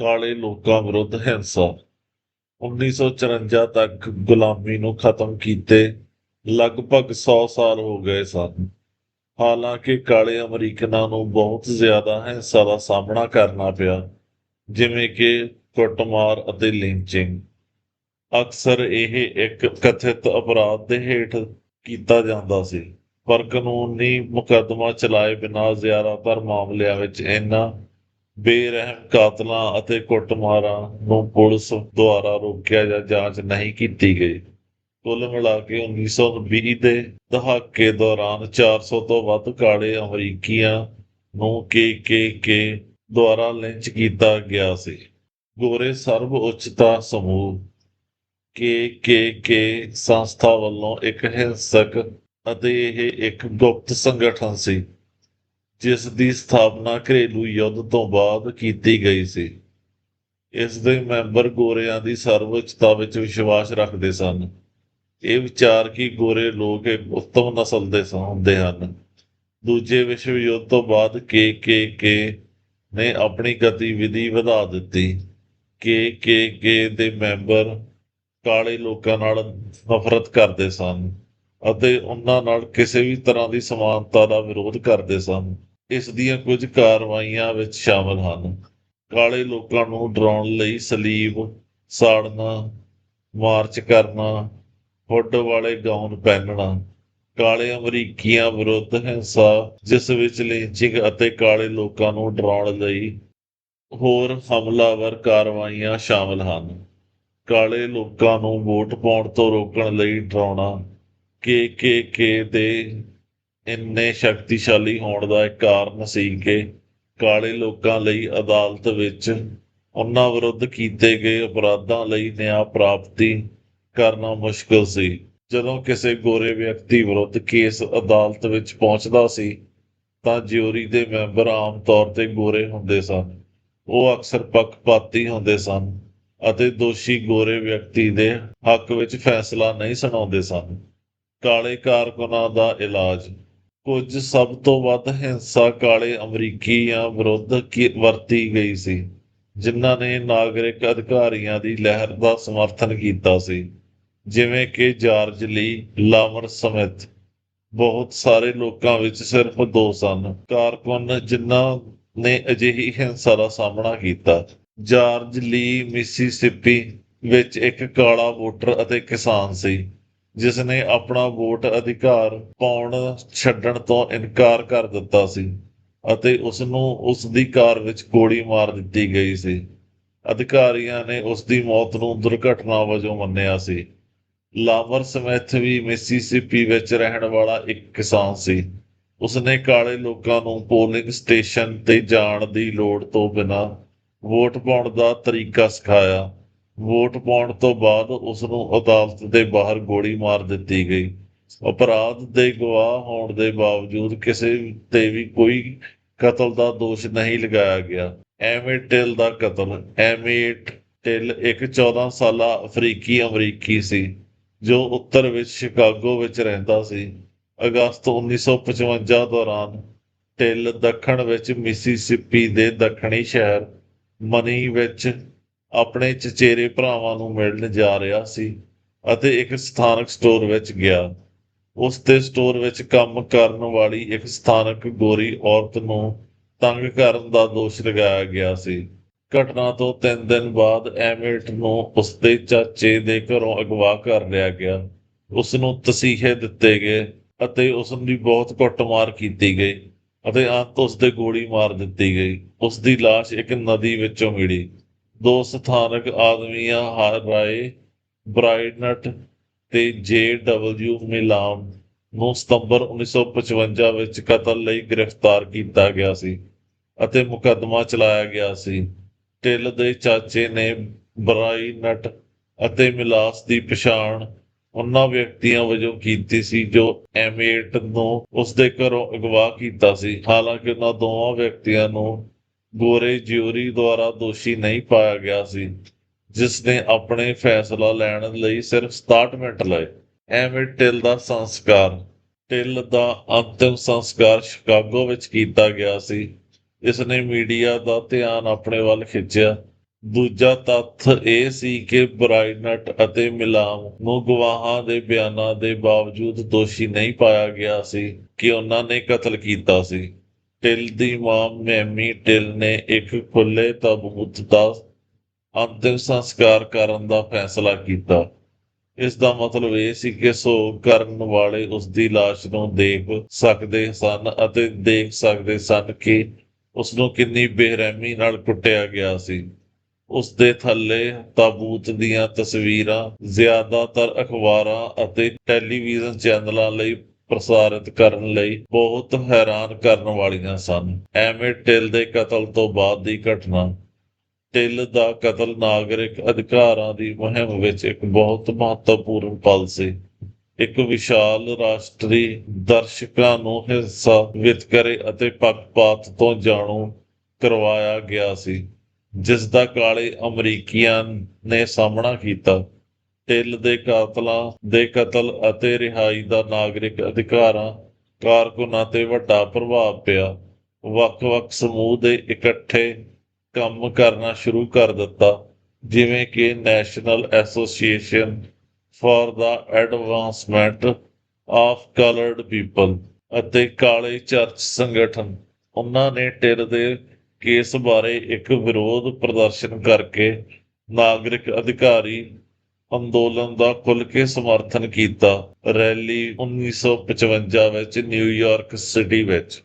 ਕਾਲੇ ਲੋਕਾਂ ਵਿਰੁੱਧ ਹਿੰਸਾ। 1954 ਤੱਕ ਗੁਲਾਮੀ ਨੂੰ ਖਤਮ ਕੀਤੇ ਲਗਭਗ 100 ਸਾਲ ਹੋ ਗਏ ਸਨ। ਹਾਲਾਂਕਿ ਕਾਲੇ ਅਮਰੀਕਨਾਂ ਨੂੰ ਬਹੁਤ ਜ਼ਿਆਦਾ ਹਿੰਸਾ ਦਾ ਸਾਹਮਣਾ ਕਰਨਾ ਪਿਆ, ਜਿਵੇਂ ਕਿ ਕੁੱਟਮਾਰ ਅਤੇ ਲਿੰਚਿੰਗ। ਅਕਸਰ ਇਹ ਇੱਕ ਕਥਿਤ ਅਪਰਾਧ ਦੇ ਹੇਠ ਕੀਤਾ ਜਾਂਦਾ ਸੀ, ਪਰ ਕਾਨੂੰਨੀ ਮੁਕੱਦਮਾ ਚਲਾਏ ਬਿਨਾਂ ਜ਼ਿਆਦਾਤਰ ਮਾਮਲਿਆਂ ਵਿੱਚ ਇਹਨਾਂ ਬੇਰਹਿਮ ਕਾਤਲਾਂ ਅਤੇ ਕੁੱਟਮਾਰਾਂ ਨੂੰ ਪੁਲਿਸ ਦੁਆਰਾ ਰੋਕਿਆ ਜਾਂ ਜਾਂਚ ਨਹੀਂ ਕੀਤੀ ਗਈ। ਕੁੱਲ ਮਿਲਾ ਕੇ 1920 ਦੇ ਦਹਾਕੇ ਦੌਰਾਨ 400 ਤੋਂ ਵੱਧ ਕਾਲੇ ਅਮਰੀਕੀਆਂ ਨੂੰ ਕੇ ਦੁਆਰਾ ਲਿੰਚ ਕੀਤਾ ਗਿਆ ਸੀ। ਗੋਰੇ ਸਰਵ ਉੱਚਤਾ ਸਮੂਹ ਕੇ ਸੰਸਥਾ ਵੱਲੋਂ ਇੱਕ ਹਿੰਸਕ ਅਤੇ ਇਹ ਇੱਕ ਗੁਪਤ ਸੰਗਠਨ ਸੀ। ਜਿਸ ਦੀ ਸਥਾਪਨਾ ਘਰੇਲੂ ਯੁੱਧ ਤੋਂ ਬਾਅਦ ਕੀਤੀ ਗਈ ਸੀ। ਇਸ ਦੇ ਮੈਂਬਰ ਗੋਰਿਆਂ ਦੀ ਸਰਵਉੱਚਤਾ ਵਿੱਚ ਵਿਸ਼ਵਾਸ ਰੱਖਦੇ ਸਨ। ਇਹ ਵਿਚਾਰ ਕਿ ਗੋਰੇ ਲੋਕ ਇੱਕ ਉੱਤਮ ਨਸਲ ਦੇ ਸ- ਹੁੰਦੇ ਹਨ। ਦੂਜੇ ਵਿਸ਼ਵ ਯੁੱਧ ਤੋਂ ਬਾਅਦ ਕੇ ਨੇ ਆਪਣੀ ਗਤੀਵਿਧੀ ਵਧਾ ਦਿੱਤੀ। ਕੇ ਦੇ ਮੈਂਬਰ ਕਾਲੇ ਲੋਕਾਂ ਨਾਲ ਨਫ਼ਰਤ ਕਰਦੇ ਸਨ ਅਤੇ ਉਹਨਾਂ ਨਾਲ ਕਿਸੇ ਵੀ ਤਰ੍ਹਾਂ ਦੀ ਸਮਾਨਤਾ ਦਾ ਵਿਰੋਧ ਕਰਦੇ ਸਨ। ਇਸ ਦੀਆਂ ਕੁਝ ਕਾਰਵਾਈਆਂ ਵਿੱਚ ਸ਼ਾਮਲ ਹਨ। ਕਾਲੇ ਲੋਕਾਂ ਨੂੰ ਡਰਾਉਣ ਲਈ ਸਲੀਬ, ਸਾੜਨਾ, ਮਾਰਚ ਕਰਨਾ ਹੁੱਡ ਵਾਲੇ ਗਾਊਨ ਪਹਿਨਣਾ। ਕਾਲੇ ਅਮਰੀਕੀਆਂ ਵਿਰੁੱਧ ਹਿੰਸਾ, ਜਿਸ ਵਿੱਚ ਲਿੰਚਿੰਗ ਅਤੇ ਕਾਲੇ ਲੋਕਾਂ ਨੂੰ ਡਰਾਉਣ ਲਈ ਹੋਰ ਹਮਲਾਵਰ ਕਾਰਵਾਈਆਂ ਸ਼ਾਮਲ ਹਨ। ਕਾਲੇ ਲੋਕਾਂ ਨੂੰ ਵੋਟ ਪਾਉਣ ਤੋਂ ਰੋਕਣ ਲਈ ਡਰਾਉਣਾ ਕੇ ਦੇ ਇੰਨੇ ਸ਼ਕਤੀਸ਼ਾਲੀ ਹੋਣ ਦਾ ਇੱਕ ਕਾਰਨ ਸੀ ਕਿ ਕਾਲੇ ਲੋਕਾਂ ਲਈ ਅਦਾਲਤ ਵਿੱਚ ਉਹਨਾਂ ਵਿਰੁੱਧ ਕੀਤੇ ਗਏ ਅਪਰਾਧਾਂ ਲਈ ਨਿਆਂ ਪ੍ਰਾਪਤੀ ਕਰਨਾ ਮੁਸ਼ਕਲ ਸੀ। ਜਦੋਂ ਕਿਸੇ ਗੋਰੇ ਵਿਅਕਤੀ ਵਿਰੁੱਧ ਕੇਸ ਅਦਾਲਤ ਵਿੱਚ ਪਹੁੰਚਦਾ ਸੀ, ਤਾਂ ਜਿਊਰੀ ਦੇ ਮੈਂਬਰ ਆਮ ਤੌਰ ਤੇ ਗੋਰੇ ਹੁੰਦੇ ਸਨ। ਉਹ ਅਕਸਰ ਪੱਖਪਾਤੀ ਹੁੰਦੇ ਸਨ ਅਤੇ ਦੋਸ਼ੀ ਗੋਰੇ ਵਿਅਕਤੀ ਦੇ ਹੱਕ ਵਿੱਚ ਫੈਸਲਾ ਨਹੀਂ ਸੁਣਾਉਂਦੇ ਸਨ। ਕਾਲੇ ਕਾਰਕੁਨਾਂ ਦਾ ਇਲਾਜ ਕੁਝ ਸਭ ਤੋਂ ਵੱਧ ਹਿੰਸਾ ਕਾਲੇ ਅਮਰੀਕੀਆਂ ਵਿਰੁੱਧ ਵਰਤੀ ਗਈ ਸੀ, ਜਿਨ੍ਹਾਂ ਨੇ ਨਾਗਰਿਕ ਅਧਿਕਾਰੀਆਂ ਦੀ ਲਹਿਰ ਦਾ ਸਮਰਥਨ ਕੀਤਾ ਸੀ, ਜਿਵੇਂ ਕਿ ਜਾਰਜ ਲੀ ਲਾਮਰ ਸਮਿਥ। ਬਹੁਤ ਸਾਰੇ ਲੋਕਾਂ ਵਿੱਚ ਸਿਰਫ ਦੋ ਸਨ, ਕਾਰਕੁਨ, ਜਿਨ੍ਹਾਂ ਨੇ ਅਜਿਹੀ ਹਿੰਸਾ ਦਾ ਸਾਹਮਣਾ ਕੀਤਾ। ਜਾਰਜ ਲੀ ਮਿਸੀਸਿਪੀ ਵਿੱਚ ਇੱਕ ਕਾਲਾ ਵੋਟਰ ਅਤੇ ਕਿਸਾਨ ਸੀ। ਜਿਸ ਨੇ ਆਪਣਾ ਵੋਟ ਅਧਿਕਾਰ ਪਾਉਣ ਛੱਡਣ ਤੋਂ ਇਨਕਾਰ ਕਰ ਦਿੱਤਾ ਸੀ ਅਤੇ ਉਸ ਨੂੰ ਉਸ ਦੀ ਕਾਰ ਵਿੱਚ ਗੋਲੀ ਮਾਰ ਦਿੱਤੀ ਗਈ ਸੀ। ਅਧਿਕਾਰੀਆਂ ਨੇ ਉਸ ਦੀ ਮੌਤ ਨੂੰ ਦੁਰਘਟਨਾ ਵਜੋਂ ਮੰਨਿਆ ਸੀ। ਲਾਵਰ ਸਮਿਥ ਵੀ ਮਿਸੀਸਿਪੀ ਵਿੱਚ ਰਹਿਣ ਵਾਲਾ ਇੱਕ ਕਿਸਾਨ ਸੀ। ਉਸਨੇ ਕਾਲੇ ਲੋਕਾਂ ਨੂੰ ਪੋਲਿੰਗ ਸਟੇਸ਼ਨ ਤੇ ਜਾਣ ਦੀ ਲੋੜ ਤੋਂ ਬਿਨਾਂ ਵੋਟ ਪਾਉਣ ਦਾ ਤਰੀਕਾ ਸਿਖਾਇਆ। ਵੋਟ ਪਾਉਣ ਤੋਂ ਬਾਅਦ ਉਸ ਨੂੰ ਅਦਾਲਤ ਦੇ ਬਾਹਰ ਗੋਲੀ ਮਾਰ ਦਿੱਤੀ ਗਈ। ਅਪਰਾਧ ਦੇ ਗਵਾਹ ਹੋਣ ਦੇ ਬਾਵਜੂਦ ਕਿਸੇ ਤੇ ਵੀ ਕੋਈ ਕਤਲ ਦਾ ਦੋਸ਼ ਨਹੀਂ ਲਗਾਇਆ ਗਿਆ। ਐਮਿਟ ਟਿਲ ਦਾ ਕਤਲ ਐਮਿਟ ਟਿਲ ਇੱਕ 14 ਸਾਲਾ ਅਫਰੀਕੀ ਅਮਰੀਕੀ ਸੀ, ਜੋ ਉੱਤਰ ਵਿੱਚ ਸ਼ਿਕਾਗੋ ਵਿੱਚ ਰਹਿੰਦਾ ਸੀ। ਅਗਸਤ 1955 ਦੌਰਾਨ ਟਿਲ ਦੱਖਣ ਵਿੱਚ ਮਿਸੀਸਿਪੀ ਦੇ ਦੱਖਣੀ ਸ਼ਹਿਰ ਮਨੀ ਵਿੱਚ ਆਪਣੇ ਚਚੇਰੇ ਭਰਾਵਾਂ ਨੂੰ ਮਿਲਣ ਜਾ ਰਿਹਾ ਸੀ ਅਤੇ ਇੱਕ ਸਥਾਨਕ ਸਟੋਰ ਵਿੱਚ ਗਿਆ। ਉਸ ਦੇ ਸਟੋਰ ਵਿੱਚ ਕੰਮ ਕਰਨ ਵਾਲੀ ਇੱਕ ਸਥਾਨਕ ਗੋਰੀ ਔਰਤ ਨੂੰ ਤੰਗ ਕਰਨ ਦਾ ਦੋਸ਼ ਲਗਾਇਆ ਗਿਆ ਸੀ। ਘਟਨਾ ਤੋਂ 3 ਦਿਨ ਬਾਅਦ ਐਮਿਟ ਨੂੰ ਉਸ ਦੇ ਚਾਚੇ ਦੇ ਘਰੋਂ ਅਗਵਾ ਕਰ ਲਿਆ ਗਿਆ। ਉਸ ਨੂੰ ਤਸੀਹੇ ਦਿੱਤੇ ਗਏ ਅਤੇ ਉਸ ਦੀ ਬਹੁਤ ਕੁੱਟਮਾਰ ਕੀਤੀ ਗਈ ਅਤੇ ਅੰਤ ਉਸ ਦੇ ਗੋਲੀ ਮਾਰ ਦਿੱਤੀ ਗਈ। ਉਸ ਦੀ ਲਾਸ਼ ਇੱਕ ਨਦੀ ਵਿੱਚੋਂ ਮਿਲੀ। ਦੋ ਸਥਾਨਕ ਆਦਮੀਆਂ ਰਾਏ ਬ੍ਰਾਈਡਨਟ ਤੇ ਜੇ ਡਬਲਯੂ ਮਿਲਾਮ ਨੂੰ ਸਤੰਬਰ 1955 ਵਿੱਚ ਕਤਲ ਲਈ ਗ੍ਰਿਫਤਾਰ ਕੀਤਾ ਗਿਆ ਸੀ ਅਤੇ ਮੁਕੱਦਮਾ ਚਲਾਇਆ ਗਿਆ ਸੀ। ਟਿਲ ਦੇ ਚਾਚੇ ਨੇ ਬ੍ਰਾਈਨਟ ਅਤੇ ਮਿਲਾਸ ਦੀ ਪਛਾਣ ਉਹਨਾਂ ਵਿਅਕਤੀਆਂ ਵਜੋਂ ਕੀਤੀ ਸੀ ਜੋ ਐਮੇਟ ਨੂੰ ਉਸਦੇ ਘਰੋਂ ਅਗਵਾ ਕੀਤਾ ਸੀ। ਹਾਲਾਂਕਿ ਉਹਨਾਂ ਦੋਵਾਂ ਵਿਅਕਤੀਆਂ ਨੂੰ ਗੋਰੇ ਜਿਊਰੀ ਦੁਆਰਾ ਦੋਸ਼ੀ ਨਹੀਂ ਪਾਇਆ ਗਿਆ ਸੀ, ਜਿਸ ਨੇ ਆਪਣੇ ਫੈਸਲਾ ਲੈਣ ਲਈ ਸਿਰਫ 67 ਮਿੰਟ ਲਏ। ਐਮਿਟ ਟਿਲ ਦਾ ਸੰਸਕਾਰ ਟਿਲ ਦਾ ਅੰਤਿਮ ਸੰਸਕਾਰ ਸ਼ਿਕਾਗੋ ਵਿੱਚ ਕੀਤਾ ਗਿਆ ਸੀ। ਇਸ ਨੇ ਮੀਡੀਆ ਦਾ ਧਿਆਨ ਆਪਣੇ ਵੱਲ ਖਿੱਚਿਆ। ਦੂਜਾ ਤੱਥ ਇਹ ਸੀ ਕਿ ਬਰਾਈਨਟ ਅਤੇ ਮਿਲਾਮ ਨੂੰ ਗਵਾਹਾਂ ਦੇ ਬਿਆਨਾਂ ਦੇ ਬਾਵਜੂਦ ਦੋਸ਼ੀ ਨਹੀਂ ਪਾਇਆ ਗਿਆ ਸੀ ਕਿ ਉਹਨਾਂ ਨੇ ਕਤਲ ਕੀਤਾ ਸੀ। ਟਿਲ ਦੀ ਮਾਂ ਮੈਮੀ ਟਿਲ ਨੇ ਇੱਕ ਖੁੱਲੇ ਤਾਬੂਤ ਦਾ ਅੰਤਿਮ ਸੰਸਕਾਰ ਕਰਨ ਦਾ ਫੈਸਲਾ ਕੀਤਾ। ਇਸ ਦਾ ਮਤਲਬ ਇਹ ਸੀ ਕਿ ਸੋਗ ਕਰਨ ਵਾਲੇ ਉਸ ਦੀ ਲਾਸ਼ ਨੂੰ ਦੇਖ ਸਕਦੇ ਸਨ ਅਤੇ ਦੇਖ ਸਕਦੇ ਸਨ ਕਿ ਉਸ ਨੂੰ ਕਿੰਨੀ ਬੇਰਹਿਮੀ ਨਾਲ ਕੁੱਟਿਆ ਗਿਆ ਸੀ। ਉਸ ਦੇ ਥੱਲੇ ਤਾਬੂਤ ਦੀਆਂ ਤਸਵੀਰਾਂ, ਜ਼ਿਆਦਾਤਰ ਅਖਬਾਰਾਂ ਅਤੇ ਟੈਲੀਵਿਜ਼ਨ ਚੈਨਲਾਂ ਲਈ ਪ੍ਰਸਾਰਿਤ ਕਰਨ ਲਈ ਬਹੁਤ ਹੈਰਾਨ ਕਰਨ ਵਾਲੀਆਂ ਸਨ। ਐਵੇਂ ਟਿਲ ਦੇ ਕਤਲ ਤੋਂ ਬਾਅਦ ਦੀ ਘਟਨਾ, ਟਿਲ ਦਾ ਕਤਲ ਨਾਗਰਿਕ ਅਧਿਕਾਰਾਂ ਦੀ ਮੁਹਿੰਮ ਵਿੱਚ ਇੱਕ ਬਹੁਤ ਮਹੱਤਵਪੂਰਨ ਪਲ ਸੀ। ਇੱਕ ਵਿਸ਼ਾਲ ਰਾਸ਼ਟਰੀ ਦਰਸ਼ਕਾਂ ਨੂੰ ਹਿੰਸਾ, ਵਿਤਕਰੇ ਅਤੇ ਪੱਖਪਾਤ ਤੋਂ ਜਾਣੂ ਕਰਵਾਇਆ ਗਿਆ ਸੀ ਜਿਸ ਦਾ ਕਾਲੇ ਅਮਰੀਕੀਆਂ ਨੇ ਸਾਹਮਣਾ ਕੀਤਾ। ਟਿਲ ਦੇ ਕਾਤਲਾਂ ਦੇ ਕਤਲ ਅਤੇ ਰਿਹਾਈ ਦਾ ਨਾਗਰਿਕ ਅਧਿਕਾਰਾਂ, ਕਾਰਕੁਨਾਂ ਤੇ ਵੱਡਾ ਪ੍ਰਭਾਵ ਪਿਆ। ਵੱਖ-ਵੱਖ ਸਮੂਹ ਦੇ ਇਕੱਠੇ ਕੰਮ ਕਰਨਾ ਸ਼ੁਰੂ ਕਰ ਦਿੱਤਾ। ਜਿਵੇਂ ਕਿ national association for the advancement of coloured people ਅਤੇ ਕਾਲੇ ਚਰਚ ਸੰਗਠਨ। ਉਹਨਾਂ ਨੇ ਟਿਲ ਦੇ ਕੇਸ ਬਾਰੇ ਇੱਕ ਵਿਰੋਧ ਪ੍ਰਦਰਸ਼ਨ ਕਰਕੇ ਨਾਗਰਿਕ ਅਧਿਕਾਰੀ ਅੰਦੋਲਨ ਦਾ ਖੁੱਲ ਕੇ ਸਮਰਥਨ ਕੀਤਾ। ਰੈਲੀ 1955 ਵਿੱਚ ਨਿਊਯਾਰਕ ਸਿਟੀ ਵਿੱਚ।